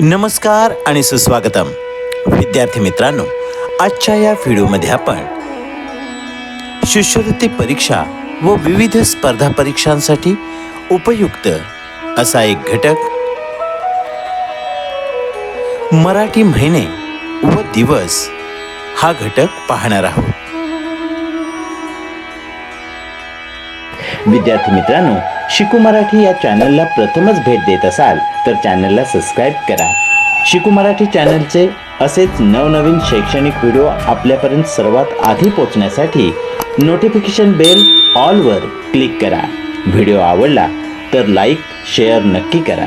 नमस्कार आणि सुस्वागतम. विद्यार्थी मित्रांनो आजच्या या व्हिडिओमध्ये आपण शिष्यवृत्ती परीक्षा व विविध स्पर्धा परीक्षांसाठी उपयुक्त असा एक घटक मराठी महिने व दिवस हा घटक पाहणार आहोत. विद्यार्थी मित्रांनो शिकू मराठी या चॅनलला प्रथमच भेट देत असाल तर चॅनलला सबस्क्राईब करा. शिकू मराठी चॅनलचे असेच नवनवीन शैक्षणिक व्हिडिओ आपल्यापर्यंत सर्वात आधी पोहोचण्यासाठी नोटिफिकेशन बेल ऑलवर क्लिक करा. व्हिडिओ आवडला तर लाईक शेअर नक्की करा.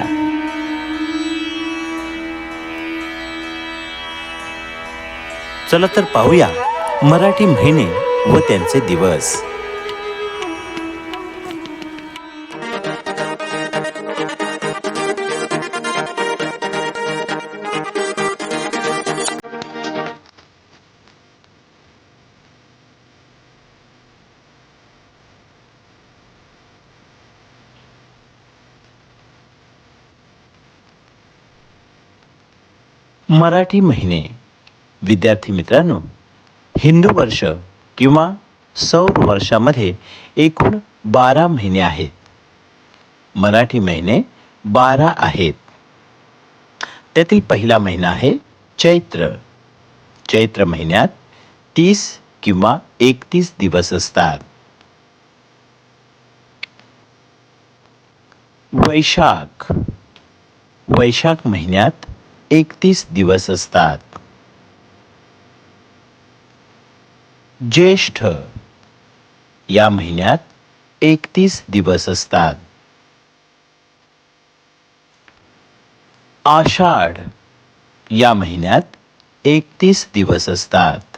चला तर पाहूया मराठी महिने व त्यांचे दिवस. मराठी महिने. विद्यार्थी मित्रांनो हिंदू वर्ष किंवा सौर वर्षामध्ये एकूण बारा महिने आहेत. मराठी महिने बारा आहेत. त्यातील पहिला महिना आहे चैत्र. चैत्र महिन्यात तीस किंवा एकतीस दिवस असतात. वैशाख. वैशाख महिन्यात एकतीस दिवस असतात. ज्येष्ठ या महिन्यात एकतीस दिवस असतात. आषाढ या महिन्यात एकतीस दिवस असतात.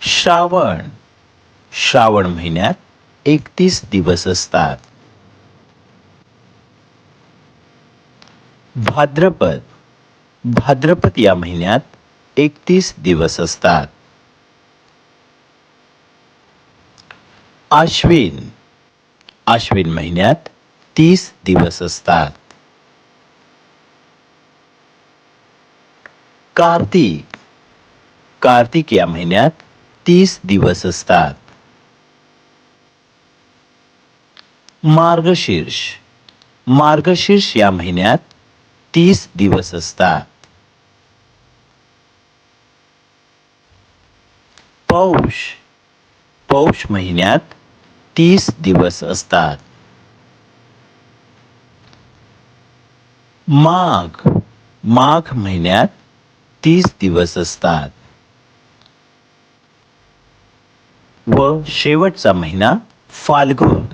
श्रावण श्रावण महिन्यात एकतीस दिवस असतात. भाद्रपद. भाद्रपद या महिन्यात एकतीस दिवस असतात. आश्विन आश्विन महिन्यात तीस दिवस असतात. कार्तिक. कार्तिक या महिन्यात तीस दिवस असतात. मार्गशीर्ष. मार्गशीर्ष या महिन्यात तीस दिवस असतात. पौष. पौष महिन्यात तीस दिवस असतात. माघ. माघ महिन्यात तीस दिवस असतात. व शेवटचा महिना फाल्गुन.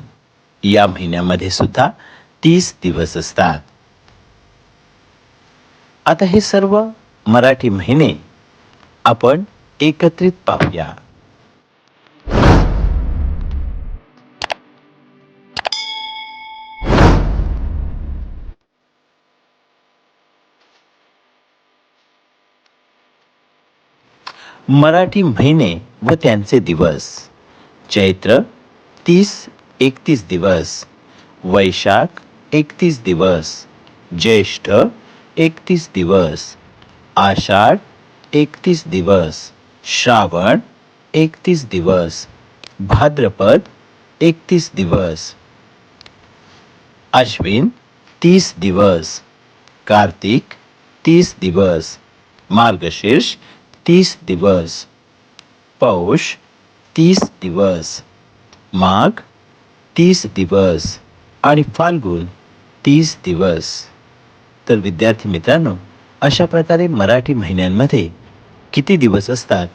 या महिन्यामध्ये सुद्धा तीस दिवस असतात. आता हे सर्व मराठी महिने आपण एकत्रित पाहूया. मराठी महिने व त्यांचे दिवस. चैत्र तीस एकतीस दिवस. वैशाख एकतीस दिवस. ज्येष्ठ एकतीस दिवस. आषाढ एकतीस दिवस. श्रावण एकतीस दिवस. भाद्रपद एकतीस दिवस. अश्विन तीस दिवस. कार्तिक तीस दिवस. मार्गशीर्ष तीस दिवस. पौष तीस दिवस. माघ तीस दिवस. आणि फाल्गुन तीस दिवस. तर विद्यार्थी मित्रांनो अशा प्रकारे मराठी महिन्यांमध्ये किती दिवस असतात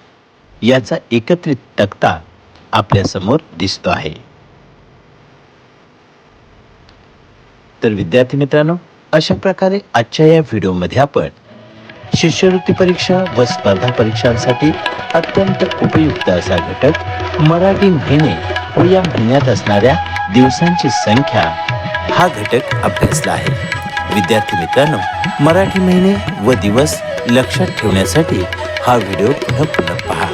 याचा एकत्रित तक्ता आपल्यासमोर दिसतो आहे. तर विद्यार्थी मित्रांनो अशा प्रकारे आजच्या या व्हिडिओमध्ये आपण शिष्यवृत्ती परीक्षा व स्पर्धा परीक्षांसाठी अत्यंत उपयुक्त असा घटक मराठी महिने व या महिन्यात असणाऱ्या दिवसांची संख्या हा घटक अभ्यासला आहे. विद्यार्थी मित्रांनो मराठी महिने व दिवस लक्षात ठेवण्यासाठी हा व्हिडिओ पुन्हा पुन्हा पहा.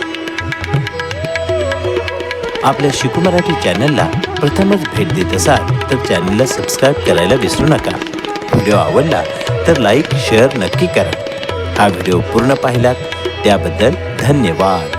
आपल्या शिकू मराठी चॅनलला प्रथमच भेट देत असाल तर चॅनलला सबस्क्राईब करायला विसरू नका. व्हिडिओ आवडला तर लाईक शेअर नक्की करा. हा व्हिडिओ पूर्ण पाहिलात त्याबद्दल धन्यवाद.